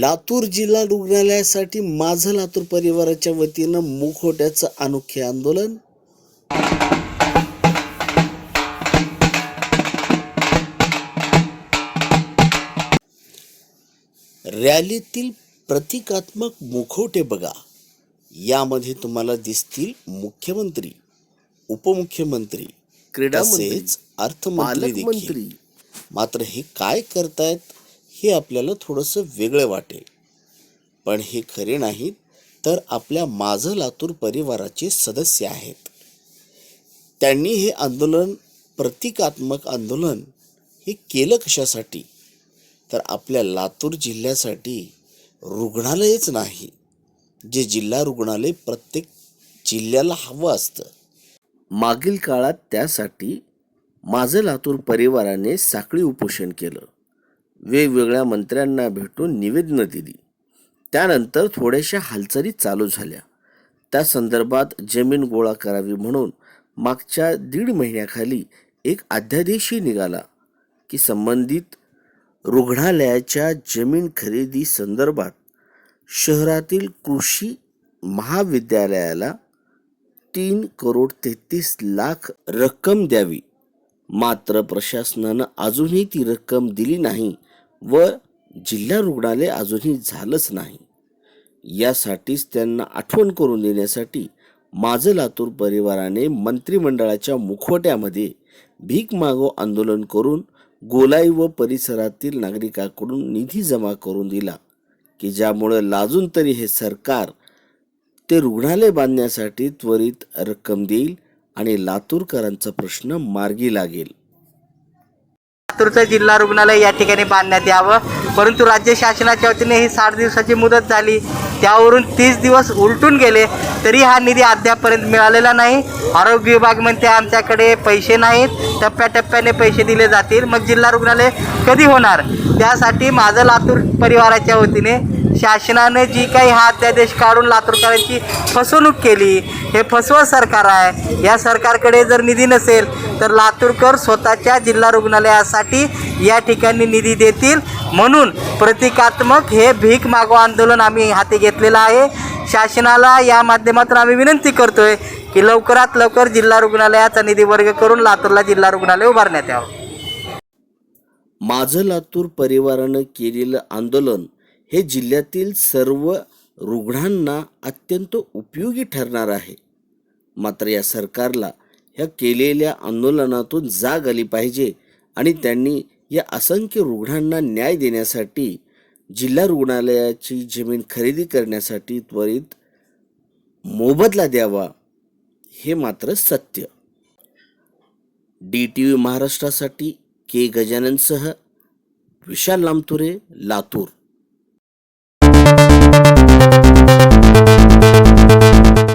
लातूर जिल्हा रुग्णालयासाठी माझं लातूर परिवाराच्या वतीनं मुखवट्याचं अनोखे आंदोलन. रॅलीतील प्रतिकात्मक मुखवटे बघा. यामध्ये तुम्हाला दिसतील मुख्यमंत्री उपमुख्यमंत्री क्रीडा तसेच अर्थमंत्री मात्र हे काय करतायत? हे आपल्याला थोडंसं वेगळं वाटेल. पण हे खरे नाहीत तर आपल्या माझं लातूर परिवाराचे सदस्य आहेत. त्यांनी हे आंदोलन प्रतिकात्मक आंदोलन हे केलं कशासाठी? तर आपल्या लातूर जिल्ह्यासाठी रुग्णालयच नाही जे जिल्हा रुग्णालय प्रत्येक जिल्ह्याला हवं असतं. मागील काळात त्यासाठी माझं लातूर परिवाराने साखळी उपोषण केलं. वेगवेगळ्या मंत्र्यांना भेटून निवेदनं दिली. त्यानंतर थोड्याशा हालचाली चालू झाल्या. त्या संदर्भात जमीन गोळा करावी म्हणून मागच्या दीड महिन्याखाली एक अध्यादेशही निघाला की संबंधित रुग्णालयाच्या जमीन खरेदी संदर्भात शहरातील कृषी महाविद्यालयाला तीन करोड तेहतीस लाख रक्कम द्यावी. मात्र प्रशासनानं अजूनही ती रक्कम दिली नाही. व जिल्हा रुग्णालय अजूनही झालंच नाही. यासाठीच त्यांना आठवण करून देण्यासाठी माझं लातूर परिवाराने मंत्रिमंडळाच्या मुखवट्यामध्ये भीक मागो आंदोलन करून गोलाई व परिसरातील नागरिकांकडून निधी जमा करून दिला की ज्यामुळं लाजून तरी हे सरकार ते रुग्णालय बांधण्यासाठी त्वरित रक्कम देईल आणि लातूरकरांचा प्रश्न मार्गी लागेल. लातूरचं जिल्हा रुग्णालय या ठिकाणी बांधण्यात यावं. परंतु राज्य शासनाच्या वतीने ही साठ दिवसाची मुदत झाली. त्यावरून तीस दिवस उलटून गेले. तरी हा निधी अद्यापर्यंत मिळालेला नाही. आरोग्य विभाग म्हणते आमच्याकडे पैसे नाहीत. टप्प्याटप्प्याने पैसे दिले जातील. मग जिल्हा रुग्णालय कधी होणार? त्यासाठी माझं लातूर परिवाराच्या वतीने शासनाने जी काही हा अध्यादेश काढून लातूरकरांची फसवणूक केली हे फसवं सरकार आहे. या सरकारकडे जर निधी नसेल तर लातूरकर स्वतःच्या जिल्हा रुग्णालयासाठी या ठिकाणी निधी देतील. म्हणून प्रतिकात्मक हे भीक मागो आंदोलन आम्ही हाती घेतलेलं आहे. शासनाला या माध्यमातून आम्ही विनंती करतोय की लवकरात लवकर जिल्हा रुग्णालयाचा निधी वर्ग करून लातूरला जिल्हा रुग्णालय उभारण्यात यावं. माझं लातूर परिवारानं केलेलं आंदोलन हे जिल्ह्यातील सर्व रुग्णांना अत्यंत उपयोगी ठरणार आहे. मात्र या सरकारला ह्या केलेल्या आंदोलनातून जाग आली पाहिजे आणि त्यांनी या असंख्य रुग्णांना न्याय देण्यासाठी जिल्हा रुग्णालयाची जमीन खरेदी करण्यासाठी त्वरित मोबदला द्यावा हे मात्र सत्य. डी टी व्ही महाराष्ट्रासाठी के गजाननसह विशाल लामतुरे लातूर. Thank you.